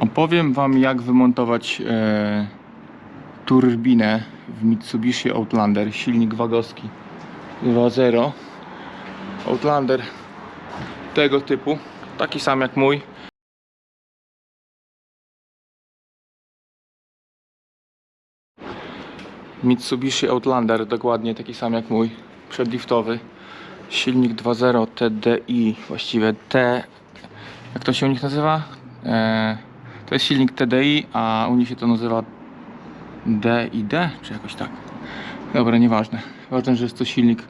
Opowiem Wam, jak wymontować e, turbinę w Mitsubishi Outlander, silnik wagowski 2.0. Outlander tego typu, taki sam jak mój. Mitsubishi Outlander, dokładnie taki sam jak mój, przedliftowy. Silnik 2.0 TDI, właściwie T. Jak to się u nich nazywa? E, to jest silnik TDI, a u nich się to nazywa DID, czy jakoś tak. Dobra, nieważne. Ważne, że jest to silnik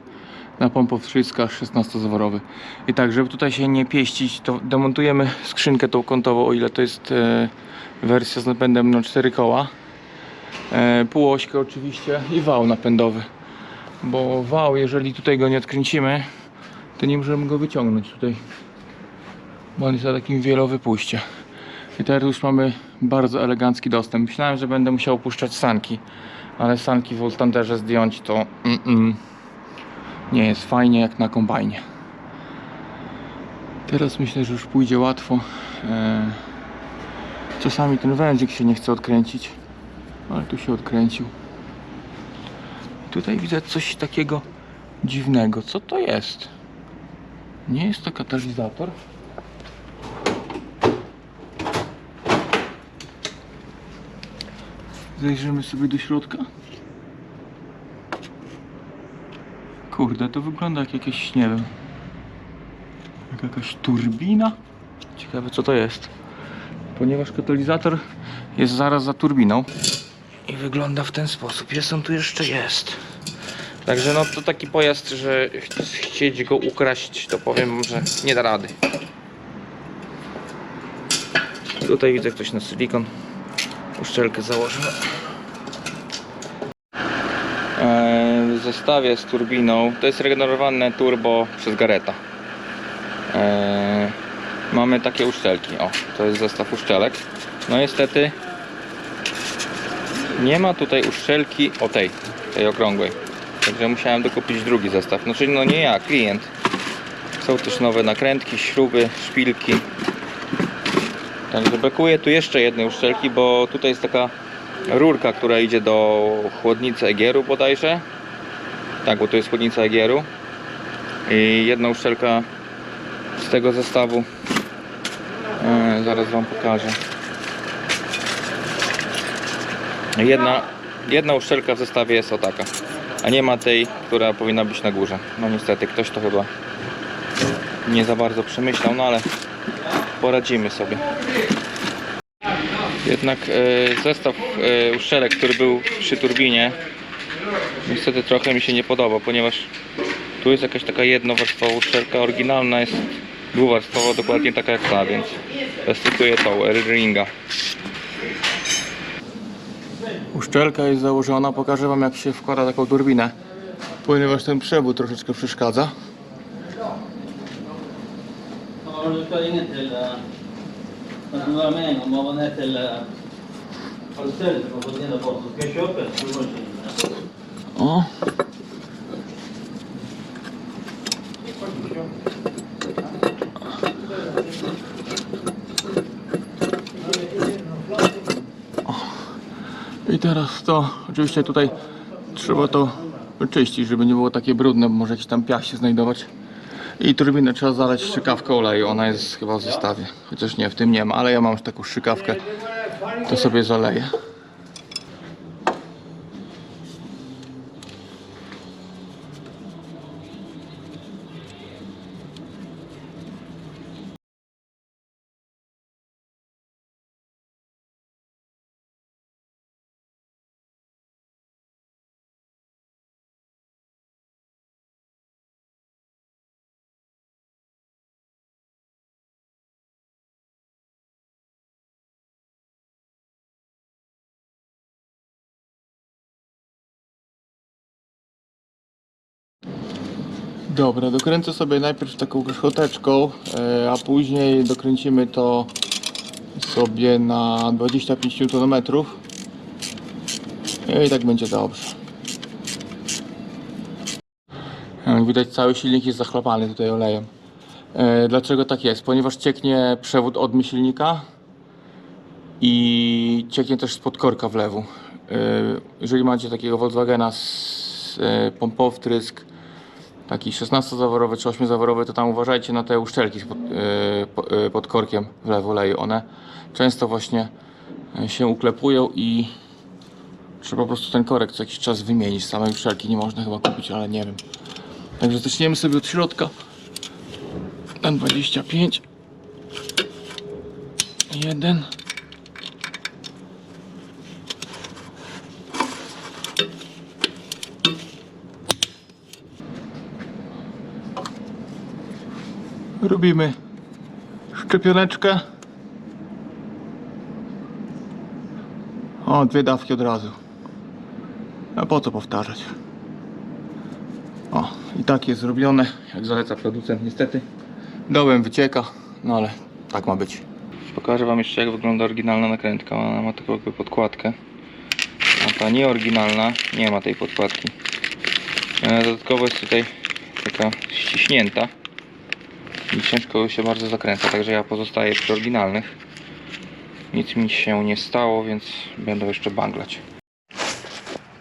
na pompowstrzyskach 16-zaworowy. I tak, żeby tutaj się nie pieścić, to demontujemy skrzynkę tą kątową, o ile to jest e, wersja z napędem na 4 koła. E, półośkę oczywiście i wał napędowy. Bo wał, jeżeli tutaj go nie odkręcimy, to nie możemy go wyciągnąć tutaj. Bo on jest na takim wielowypuście. I teraz już mamy bardzo elegancki dostęp. Myślałem, że będę musiał opuszczać sanki, ale sanki w Ultanderze zdjąć to mm, mm, nie jest fajnie jak na kombajnie. Teraz myślę, że już pójdzie łatwo. E, czasami ten wężyk się nie chce odkręcić, ale tu się odkręcił. Tutaj widzę coś takiego dziwnego. Co to jest? Nie jest to katalizator. Zajrzymy sobie do środka. Kurde, to wygląda jak jakieś, nie wiem, jak jakaś turbina. Ciekawe co to jest. Ponieważ katalizator jest zaraz za turbiną i wygląda w ten sposób. Jest on tu jeszcze jest. Także no to taki pojazd, że ch- chcieć go ukraść, to powiem, że nie da rady. Tutaj widzę ktoś na silikon. Uszczelkę założył. Eee, W zestawie z turbiną to jest regenerowane turbo przez Gareta. Eee, Mamy takie uszczelki. O, to jest zestaw uszczelek. No niestety nie ma tutaj uszczelki o tej, tej okrągłej. Także musiałem dokupić drugi zestaw. Znaczy no nie ja, klient. Są też nowe nakrętki, śruby, szpilki. Także brakuje tu jeszcze jednej uszczelki, bo tutaj jest taka rurka, która idzie do chłodnicy Egieru bodajże. Tak, bo to jest chłodnica Egieru. I jedna uszczelka z tego zestawu. E, zaraz Wam pokażę. Jedna, jedna uszczelka w zestawie jest o taka. A nie ma tej, która powinna być na górze. No niestety, ktoś to chyba nie za bardzo przemyślał, no ale poradzimy sobie. Jednak e, zestaw e, uszczelek, który był przy turbinie, niestety trochę mi się nie podoba, ponieważ tu jest jakaś taka jednowarstwowa uszczelka, oryginalna jest dwuwarstwowa, dokładnie taka jak ta, więc zastosuję tą R-Ringa. Uszczelka jest założona, pokażę Wam jak się wkłada taką turbinę, ponieważ ten przewód troszeczkę przeszkadza. Har du ska ringa till... eh, Kan du vara med en eh, Har du ställt dig på dina båt så ska jag köpa en. I teraz to, oczywiście tutaj trzeba to wyczyścić, żeby nie było takie brudne, bo może jakiś tam piach się znajdować. I turbinę trzeba zalać strzykawką oleju, ona jest chyba w zestawie. Chociaż nie, w tym nie ma, ale ja mam już taką strzykawkę, to sobie zaleję. Dobra, dokręcę sobie najpierw taką szczoteczką, e, a później dokręcimy to sobie na 25 Nm. I tak będzie dobrze. Jak widać cały silnik jest zachlapany tutaj olejem. E, Dlaczego tak jest? Ponieważ cieknie przewód odmy silnika i cieknie też spod korka w Jeżeli macie takiego Volkswagena z yy, pompowy wtrysk, taki 16-zaworowy czy 8-zaworowy, to tam uważajcie na te uszczelki spod, yy, po- yy, pod korkiem w lewo leju. One często właśnie yy, się uklepują i trzeba po prostu ten korek co jakiś czas wymienić. Samej uszczelki nie można chyba kupić, ale nie wiem. Także zaczniemy sobie od środka. N25. Jeden. Robimy szczepioneczkę. O, dwie dawki od razu. A po co powtarzać? O, i tak jest zrobione, jak zaleca producent niestety. Dołem wycieka, no ale tak ma być. Pokażę wam jeszcze jak wygląda oryginalna nakrętka. Ona ma taką jakby podkładkę. A ta nieoryginalna nie ma tej podkładki. E, Dodatkowo jest tutaj taka ściśnięta i ciężko się bardzo zakręca, także ja pozostaję przy oryginalnych. Nic mi się nie stało, więc będę jeszcze banglać.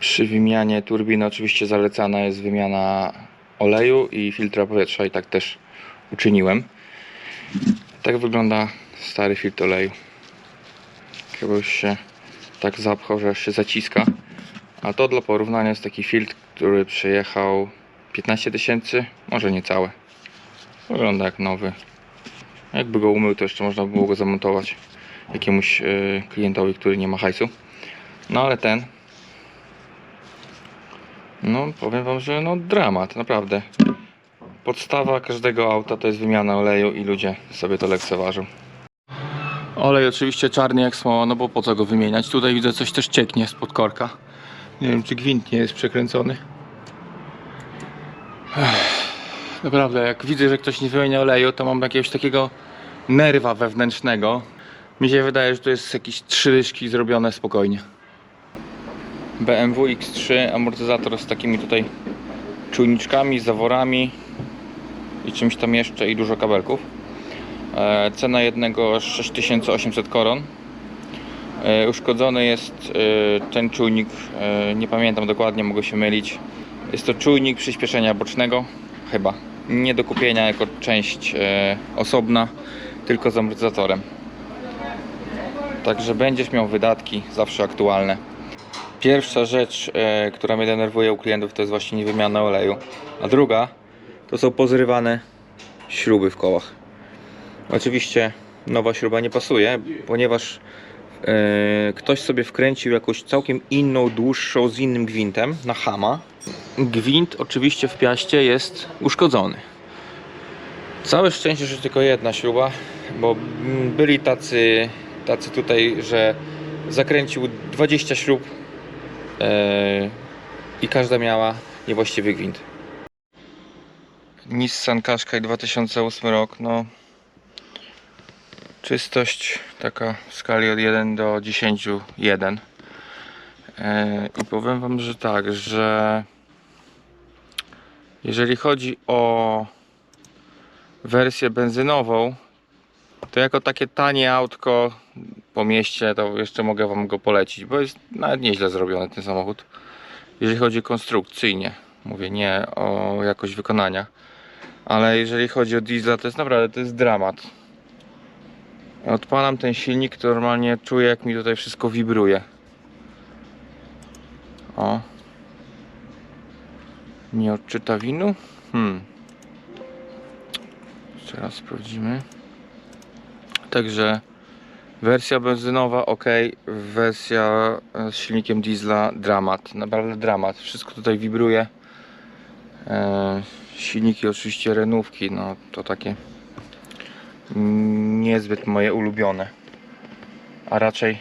Przy wymianie turbiny oczywiście zalecana jest wymiana oleju i filtra powietrza i tak też uczyniłem. Tak wygląda stary filtr oleju. Chyba już się tak zapchał, że aż się zaciska. A to dla porównania jest taki filtr, który przejechał 15 tysięcy, może niecałe. Wygląda jak nowy. Jakby go umył, to jeszcze można było go zamontować jakiemuś yy, klientowi, który nie ma hajsu. No ale ten no, powiem wam, że no dramat, naprawdę. Podstawa każdego auta to jest wymiana oleju i ludzie sobie to lekceważą. Olej oczywiście czarny jak smoła, no bo po co go wymieniać? Tutaj widzę coś też cieknie spod korka. Nie wiem czy gwint nie jest przekręcony. Ech, Naprawdę, jak widzę, że ktoś nie wymienia oleju, to mam jakiegoś takiego nerwa wewnętrznego. Mi się wydaje, że to jest jakieś trzy ryżki zrobione spokojnie. BMW X3 amortyzator z takimi tutaj czujniczkami, zaworami i czymś tam jeszcze i dużo kabelków. E, cena jednego 6800 koron. E, uszkodzony jest e, ten czujnik, e, nie pamiętam dokładnie, mogę się mylić. Jest to czujnik przyspieszenia bocznego, chyba. Nie do kupienia jako część e, osobna, tylko z amortyzatorem. Także będziesz miał wydatki zawsze aktualne. Pierwsza rzecz, e, która mnie denerwuje u klientów, to jest właśnie niewymiana oleju. A druga, to są pozrywane śruby w kołach. Oczywiście nowa śruba nie pasuje, ponieważ e, ktoś sobie wkręcił jakąś całkiem inną, dłuższą, z innym gwintem na hama. Gwint oczywiście w piaście jest uszkodzony. Całe szczęście, że tylko jedna śruba, bo byli tacy, tacy tutaj, że zakręcił 20 śrub Eee, i każda miała niewłaściwy gwint. Nissan Qashqai 2008 rok, no czystość taka w skali od 1 do 10 1 Eee, i powiem wam, że tak, że jeżeli chodzi o wersję benzynową to jako takie tanie autko po mieście to jeszcze mogę wam go polecić, bo jest nawet nieźle zrobiony ten samochód. Jeżeli chodzi konstrukcyjnie, mówię nie o jakość wykonania, ale jeżeli chodzi o diesla, to jest naprawdę to jest dramat. Odpalam ten silnik, to normalnie czuję jak mi tutaj wszystko wibruje. O. Nie odczyta winu? Hmm. Jeszcze raz sprawdzimy. Także wersja benzynowa ok, wersja z silnikiem diesla dramat, naprawdę dramat. Wszystko tutaj wibruje. E, silniki oczywiście renówki, no to takie niezbyt moje ulubione. A raczej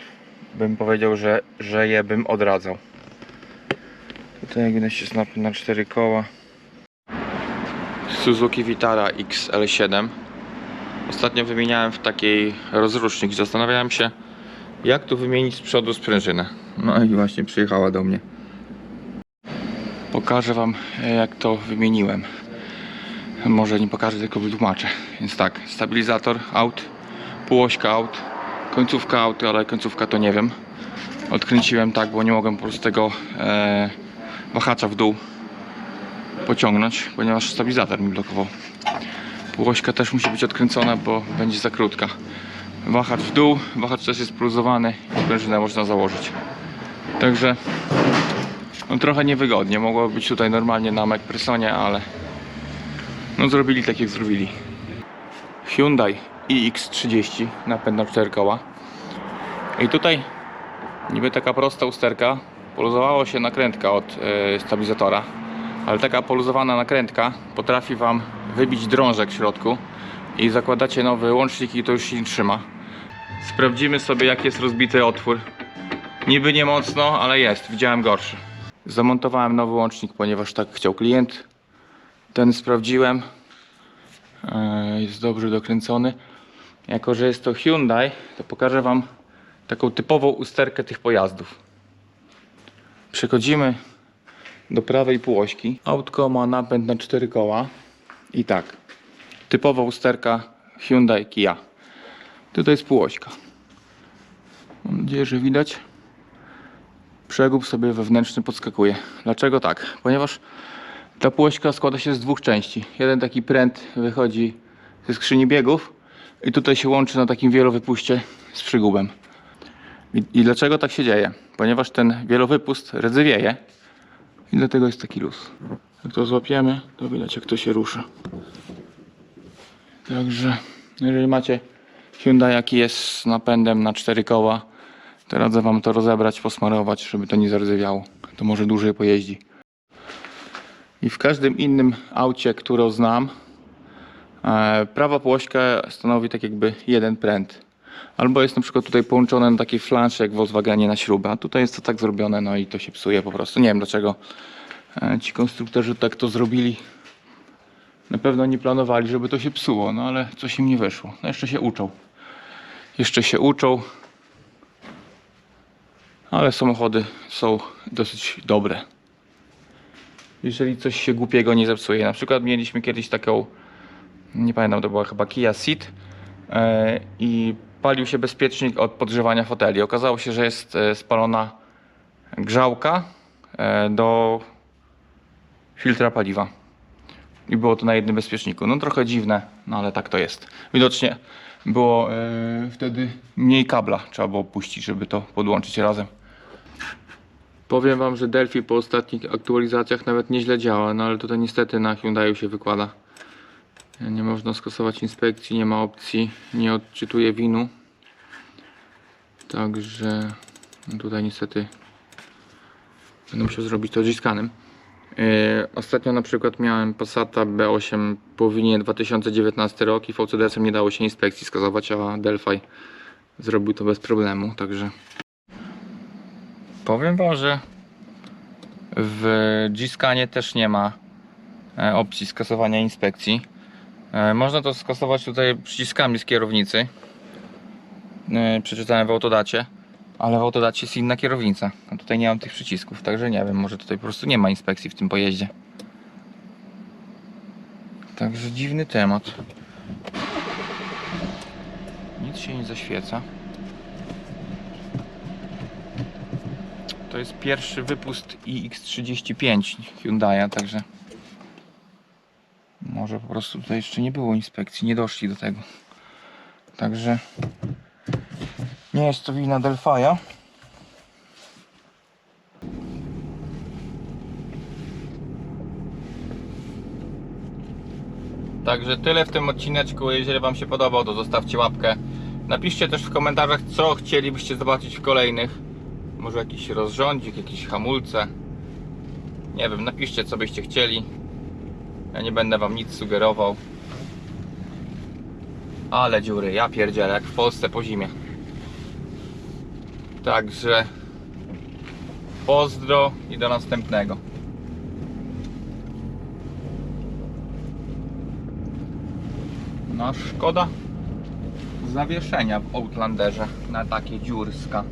bym powiedział, że, że je bym odradzał. Tutaj jak jest napęd na 4 koła. Suzuki Vitara XL7 Ostatnio wymieniałem w takiej rozrusznik. Zastanawiałem się, jak tu wymienić z przodu sprężynę. No i właśnie przyjechała do mnie. Pokażę Wam, e, jak to wymieniłem. Może nie pokażę, tylko wytłumaczę. Więc tak, stabilizator out, półośka out, końcówka auty, ale końcówka to nie wiem. Odkręciłem tak, bo nie mogłem po prostu tego e, wahacza w dół pociągnąć, ponieważ stabilizator mi blokował. Półośka też musi być odkręcona, bo będzie za krótka. Wahacz w dół, wahacz też jest pluzowany i sprężynę można założyć. Także no, trochę niewygodnie. Mogło być tutaj normalnie na McPhersonie, ale no zrobili tak jak zrobili. Hyundai iX30 napęd na 4 koła. I tutaj niby taka prosta usterka. Poluzowała się nakrętka od e, stabilizatora, ale taka poluzowana nakrętka potrafi Wam wybić drążek w środku i zakładacie nowy łącznik i to już się nie trzyma. Sprawdzimy sobie jaki jest rozbity otwór. Niby nie mocno, ale jest. Widziałem gorszy. Zamontowałem nowy łącznik, ponieważ tak chciał klient. Ten sprawdziłem. E, Jest dobrze dokręcony. Jako, że jest to Hyundai, to pokażę Wam taką typową usterkę tych pojazdów. Przechodzimy do prawej półośki. Autko ma napęd na 4 koła. I tak. Typowa usterka Hyundai Kia. Tutaj jest półośka. Mam nadzieję, że widać. Przegub sobie wewnętrzny podskakuje. Dlaczego tak? Ponieważ ta półośka składa się z dwóch części. Jeden taki pręt wychodzi ze skrzyni biegów i tutaj się łączy na takim wielowypuście z przygubem. I, I dlaczego tak się dzieje? Ponieważ ten wielowypust rdzewieje i dlatego jest taki luz. Jak to złapiemy, to widać jak to się rusza. Także jeżeli macie Hyundai jaki jest z napędem na 4 koła, to radzę Wam to rozebrać, posmarować, żeby to nie zardzewiało. To może dłużej pojeździ. I w każdym innym aucie, które znam, e, prawa półośka stanowi tak jakby jeden pręt. Albo jest na przykład tutaj połączone na takiej flanszy jak Volkswagenie na śrubę, a tutaj jest to tak zrobione, no i to się psuje po prostu. Nie wiem dlaczego e, ci konstruktorzy tak to zrobili. Na pewno nie planowali, żeby to się psuło, no ale coś im nie wyszło. No jeszcze się uczą. Jeszcze się uczą. Ale samochody są dosyć dobre. Jeżeli coś się głupiego nie zepsuje. Na przykład mieliśmy kiedyś taką, nie pamiętam, to była chyba Kia Ceed e, i palił się bezpiecznik od podgrzewania foteli. Okazało się, że jest e, spalona grzałka e, do filtra paliwa. I było to na jednym bezpieczniku. No trochę dziwne, no ale tak to jest. Widocznie było e, wtedy mniej kabla trzeba było puścić, żeby to podłączyć razem. Powiem wam, że Delphi po ostatnich aktualizacjach nawet nieźle działa, no ale tutaj niestety na Hyundai się wykłada. Nie można skasować inspekcji, nie ma opcji, nie odczytuje winu. Także tutaj niestety będę musiał zrobić to G-Scanem. Yy, ostatnio na przykład miałem Passata B8 po winie 2019 rok i VCDS-em nie dało się inspekcji skazować, a Delphi zrobił to bez problemu, także powiem wam, że w G-Scanie też nie ma e, opcji skasowania inspekcji. E, Można to skasować tutaj przyciskami z kierownicy. E, Przeczytałem w autodacie, ale w autodacie jest inna kierownica. A tutaj nie mam tych przycisków, także nie wiem, może tutaj po prostu nie ma inspekcji w tym pojeździe. Także dziwny temat. Nic się nie zaświeca. To jest pierwszy wypust iX35 Hyundai'a, także może po prostu tutaj jeszcze nie było inspekcji, nie doszli do tego. Także nie jest to wina Delphi'a. Także tyle w tym odcineczku. Jeżeli Wam się podobał, to zostawcie łapkę. Napiszcie też w komentarzach, co chcielibyście zobaczyć w kolejnych. Może jakiś rozrządzik, jakieś hamulce. Nie wiem, napiszcie co byście chcieli. Ja nie będę wam nic sugerował. Ale dziury, ja pierdzielę, jak w Polsce po zimie. Także pozdro i do następnego. No szkoda zawieszenia w Outlanderze na takie dziurska.